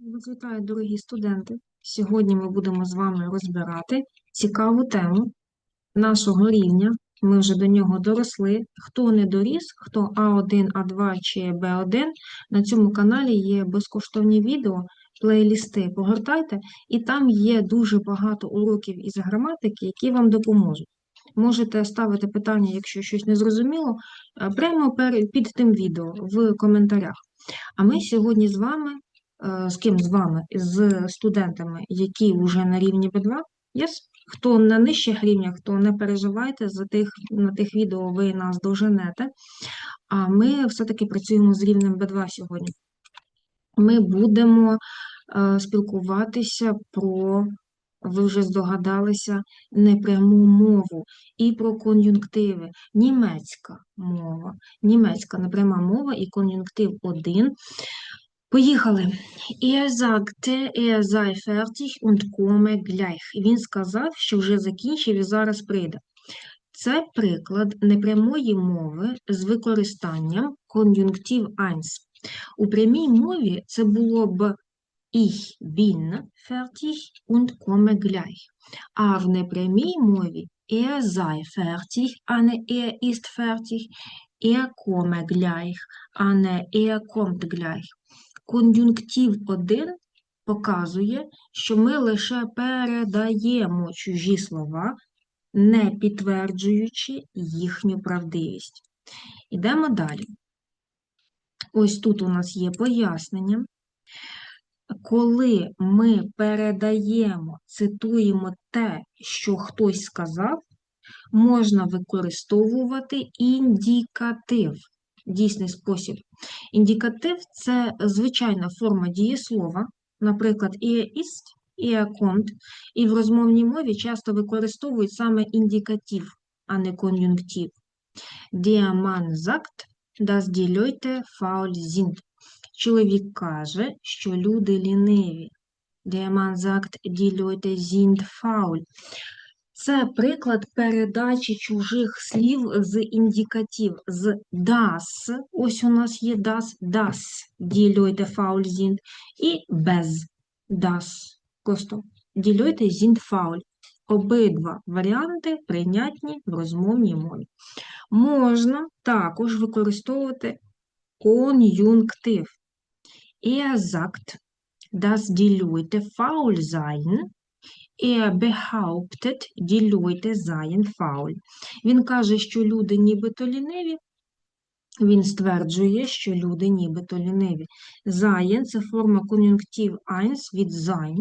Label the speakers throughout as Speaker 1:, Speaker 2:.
Speaker 1: Вас вітаю, дорогі студенти. Сьогодні ми будемо з вами розбирати цікаву тему нашого рівня. Ми вже до нього доросли. Хто не доріс, хто А1, А2 чи Б1, на цьому каналі є безкоштовні відео, плейлісти. Погортайте, і там є дуже багато уроків із граматики, які вам допоможуть. Можете ставити питання, якщо щось не зрозуміло, е, прямо під тим відео в коментарях. А ми сьогодні з вами з ким з вами? З студентами, які вже на рівні B2. Yes? Хто на нижчих рівнях, то не переживайте, за тих, на тих відео ви нас доженете. А ми все-таки працюємо з рівнем B2 сьогодні. Ми будемо е, спілкуватися про, ви вже здогадалися, непряму мову і про кон'юнктиви. Німецька мова, німецька непряма мова і кон'юнктив 1. Поїхали. Er sagte, er sei fertig und komme gleich. Він сказав, що вже закінчив і зараз прийде. Це приклад непрямої мови з використанням кон'юнктив 1. У прямій мові це було б Ich bin fertig und komme gleich. А в непрямій мові er sei fertig, а не er ist fertig, er komme gleich, а не er kommt gleich. Кон'юнктив 1 показує, що ми лише передаємо чужі слова, не підтверджуючи їхню правдивість. Ідемо далі. Ось тут у нас є пояснення. Коли ми передаємо, цитуємо те, що хтось сказав, можна використовувати індикатив, дійсний спосіб. Індикатив – це звичайна форма дієслова, наприклад, ist, er і в розмовній мові часто використовують саме індикатив, а не кон'юнктив. Sagt, dass die Leute faul sind. Чоловік каже, що люди ліниві. Der die Leute sind faul. Це приклад передачі чужих слів з індикатив, з das. Ось у нас є das, das, die Leute faul sind, і без das. Просто die Leute sind faul. Обидва варіанти прийнятні в розмовній мові. Можна також використовувати кон'юнктив. Er sagt, dass die Leute faul seien. Er behauptet, die Leute seien faul. Він каже, що люди нібито ліниві. Він стверджує, що люди нібито ліниві. Seien – це форма кон'юнктив 1 від sein.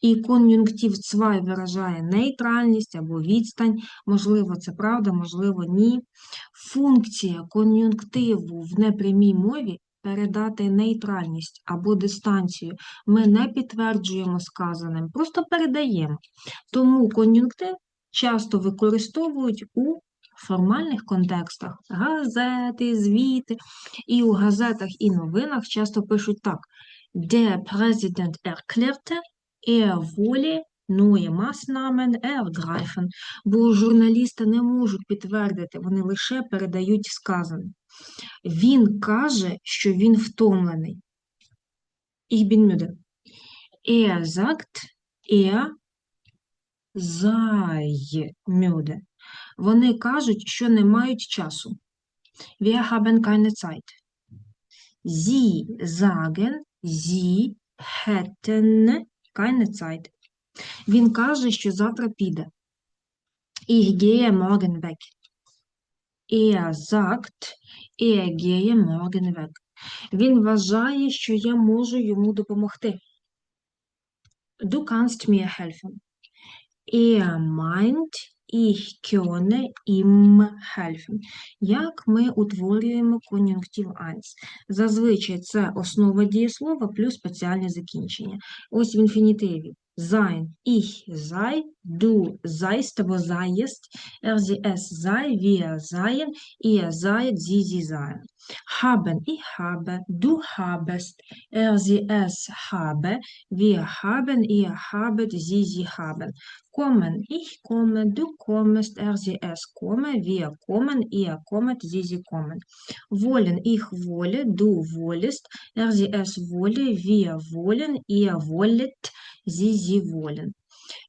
Speaker 1: І кон'юнктив 2 виражає нейтральність або відстань. Можливо, це правда, можливо, ні. Функція кон'юнктиву в непрямій мові передати нейтральність або дистанцію. Ми не підтверджуємо сказаним, просто передаємо. Тому кон'юнктив часто використовують у формальних контекстах газети, звіти. І у газетах і новинах часто пишуть так: Der Präsident erklärte, er wolle neue Maßnahmen ergreifen. Бо журналісти не можуть підтвердити, вони лише передають сказане. Він каже, що він втомлений. Ich bin müde. Er sagt, er sei müde. Вони кажуть, що не мають часу. Wir haben keine Zeit. Sie sagen, sie hätten keine Zeit. Він каже, що завтра піде. Ich gehe morgen weg. Er sagt, er gehe morgen weg. Він вважає, що я можу йому допомогти. Du kannst mir helfen. Er meint, ich könne ihm helfen. Як ми утворюємо кон'юнктив 1? Зазвичай це основа дієслова плюс спеціальне закінчення. Ось в інфінітиві. sein. Ich sei, du seist, wo seiest, er, sie, es sei, wir seien, ihr seid, sie, sie seien. Haben, ich habe, du habest, er, sie, es habe, wir haben, ihr habet, sie, sie haben. Kommen, ich komme, du kommst, er, sie, es komme, wir kommen, ihr kommt, sie, sie kommen. Wollen, ich wolle, du wollest, er, sie, es wolle, wir wollen, ihr wollet, зі зі.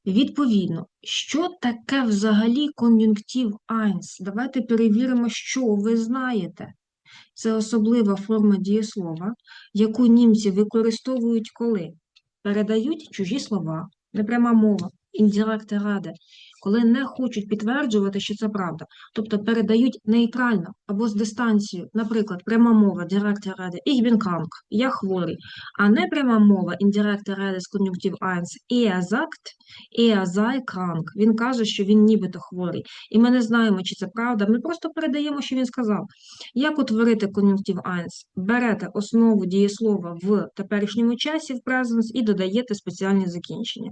Speaker 1: Відповідно, що таке взагалі кон'юнктив eins? Давайте перевіримо, що ви знаєте. Це особлива форма дієслова, яку німці використовують коли передають чужі слова, непряма мова, індиректи ради, коли не хочуть підтверджувати, що це правда, тобто передають нейтрально або з дистанцією, наприклад, пряма мова директор ради «Ich bin krank», я хворий, а не пряма мова індиректор ради з кон'юнктив 1 «Er sagt, er sei krank», він каже, що він нібито хворий, і ми не знаємо, чи це правда, ми просто передаємо, що він сказав. Як утворити кон'юнктив 1? Берете основу дієслова в теперішньому часі, в presence, і додаєте спеціальні закінчення.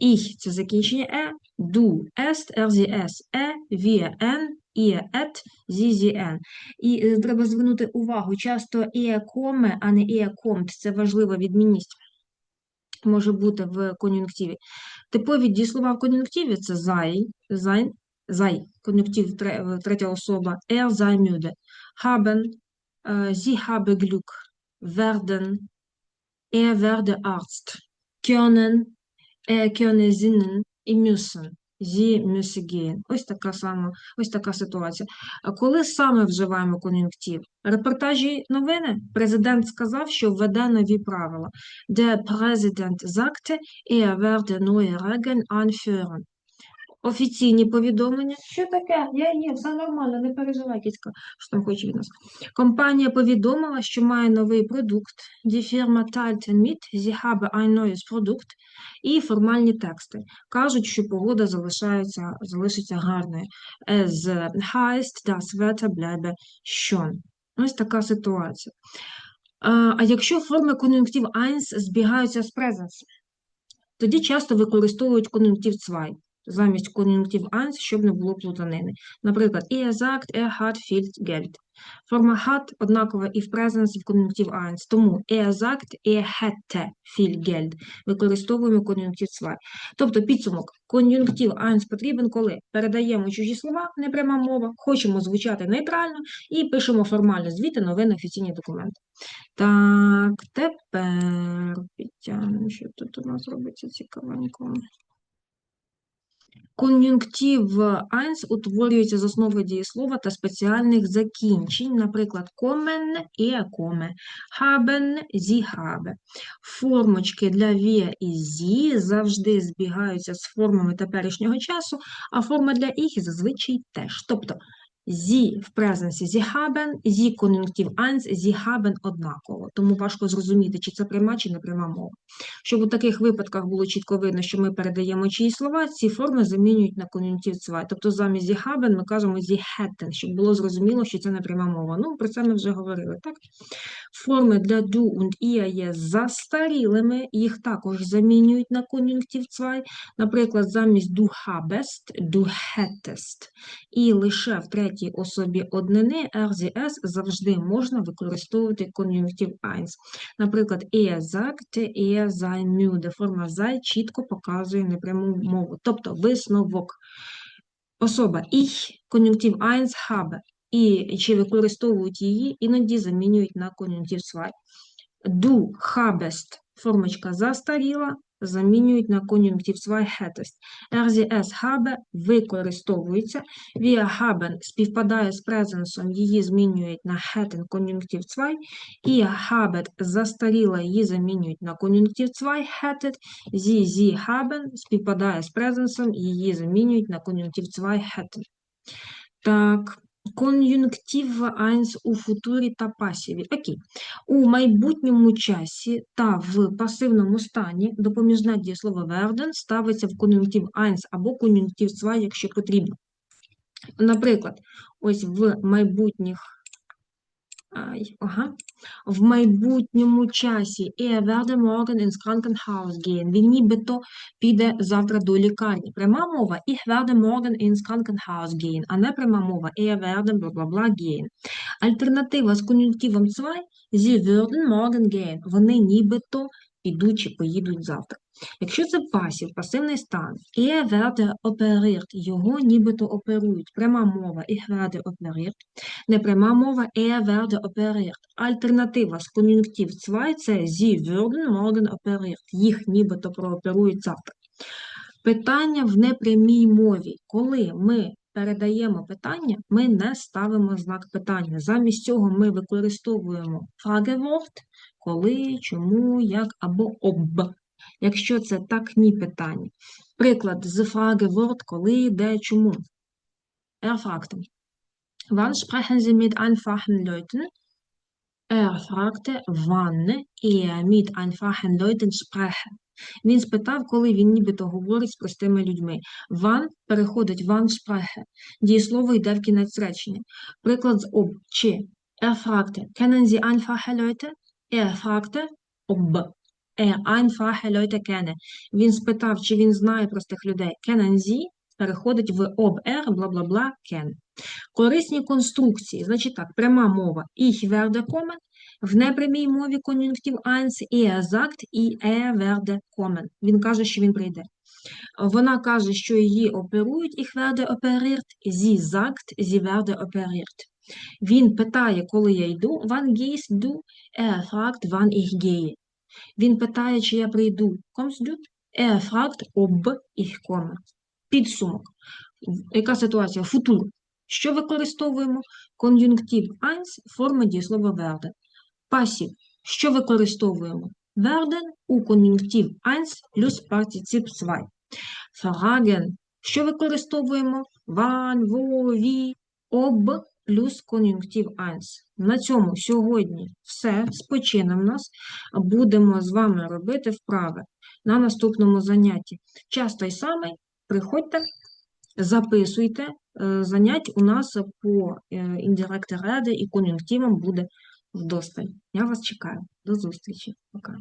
Speaker 1: Ich – це закінчення е, du, est, er, sie, es, е, wir, en, ihr, et, sie, sie, en. І е, треба звернути увагу, часто «ihr komme», а не «ihr kommt» – це важлива відмінність. Може бути в кон'юнктиві. Типові дієслова в кон'юнктиві – це sei, sein, sei, кон'юнктив третя особа, er sei müde, haben, äh, sie habe Glück, werden, er werde Arzt, können, könne sinnen і мюсен. Зі мюсігін. Ось така сама, ось така ситуація. А коли саме вживаємо кон'юнктив? Репортажі новини. Президент сказав, що введе нові правила. Де президент sagte, er werde neue Regeln anführen. Офіційні повідомлення. Що таке? Я є, все нормально, не переживай, кіцька, що там хоче від нас. Компанія повідомила, що має новий продукт. Die Firma teilte mit, sie habe ein neues Produkt. І формальні тексти. Кажуть, що погода залишається, залишиться гарною. Es heißt, das Wetter bleibe schön. Ось така ситуація. А, якщо форми кон'юнктив 1 збігаються з presence, тоді часто використовують кон'юнктив 2 замість кон'юнктив 1, щоб не було плутанини. Наприклад, er sagt, er hat viel Geld. Форма hat однакова і в presence, і в кон'юнктив 1. Тому er sagt, er hätte viel Geld. Використовуємо кон'юнктив 2. Тобто підсумок. Кон'юнктив 1 потрібен, коли передаємо чужі слова, непряма мова, хочемо звучати нейтрально і пишемо формально звіти, новини, офіційні документи. Так, тепер підтягнемо, що тут у нас робиться цікавенько. Кон'юнктив eins утворюється з основи дієслова та спеціальних закінчень, наприклад, kommen – і komme», haben – «sie habe». Формочки для wir і sie завжди збігаються з формами теперішнього часу, а форма для їх зазвичай теж. Тобто Sie в презенсі sie haben, sie кон'юнктив 1, sie haben однаково. Тому важко зрозуміти, чи це пряма, чи не пряма мова. Щоб у таких випадках було чітко видно, що ми передаємо чиї слова, ці форми замінюють на кон'юнктив 2. Тобто замість sie haben ми кажемо sie hätten, щоб було зрозуміло, що це не пряма мова. Ну, про це ми вже говорили, так? Форми для do und ihr є застарілими, їх також замінюють на кон'юнктив 2. Наприклад, замість du habest, du hättest. І лише в третій особі однини RZS завжди можна використовувати кон'юнктив 1. Наприклад, er sagte, er sei müde. Форма sei чітко показує непряму мову. Тобто висновок. Особа ich, кон'юнктив 1 habe. І чи використовують її, іноді замінюють на кон'юнктив 2. Du habest, формочка застаріла, замінюють на кон'юнктив 2 hättest. RZS habe використовується. Wir haben співпадає з презенсом, її змінюють на hätten кон'юнктив 2. І habet застаріла, її замінюють на кон'юнктив 2 hättet. Sie, sie haben співпадає з презенсом, її замінюють на кон'юнктив 2 hätten. Так, кон'юнктив 1 у футурі та пасіві. Окей. У майбутньому часі та в пасивному стані допоміжне дієслово werden ставиться в кон'юнктив 1 або кон'юнктив 2, якщо потрібно. Наприклад, ось в майбутніх Ай, ага. В майбутньому часі er werde morgen ins Krankenhaus gehen. Він нібито піде завтра до лікарні. Пряма мова ich werde morgen ins Krankenhaus gehen, а не пряма мова er werde бла-бла-бла gehen. Альтернатива з кон'юнктивом 2 sie würden morgen gehen. Вони нібито підуть чи поїдуть завтра. Якщо це пасів, пасивний стан, er werde operiert, його нібито оперують. Пряма мова ich werde operiert. Непряма мова er werde operiert. Альтернатива з кон'юнктив 2 це sie würden morgen operiert. Їх нібито прооперують завтра. Питання в непрямій мові. Коли ми передаємо питання, ми не ставимо знак питання. Замість цього ми використовуємо Fragewort, коли, чому, як або об. Якщо це так, ні питання. Приклад з Fragewort, коли, де, чому. Er. Wann sprechen Sie mit einfachen Leuten? Er fragte, wann er mit einfachen Leuten spreche. Він спитав, коли він нібито говорить з простими людьми. Wann переходить wann spreche. Дієслово йде в кінець речення. Приклад з об. Чи. Er fragte, kennen Sie einfache Leute? Er fragte, ob er einfache Leute kenne. Він спитав, чи він знає простих людей. Kennen Sie переходить в об er, бла-бла-бла, ken. Корисні конструкції, значить так, пряма мова ich werde kommen, в непрямій мові кон'юнктив 1 er sagt і er werde kommen. Він каже, що він прийде. Вона каже, що її оперують, ich werde operiert, sie sagt, sie werde operiert. Він питає, коли я йду, wann gehst du? Er fragt, wann ich gehe. Він питає, чи я прийду. Du? Er fragt, ob ich. Підсумок. Яка ситуація? Футур. Що використовуємо? Кон'юнктив 1, форма дієслова werden. Пасів. Що використовуємо? Werden у кон'юнктив 1 плюс партицип 2. Fragen. Що використовуємо? Wann, wo, wie, ob плюс кон'юнктив 1. На цьому сьогодні все. З почином нас. Будемо з вами робити вправи на наступному занятті. Час той самий. Приходьте, записуйте. Е, Занять у нас по індирект реди і кон'юнктивам буде вдосталь. Я вас чекаю. До зустрічі. Пока.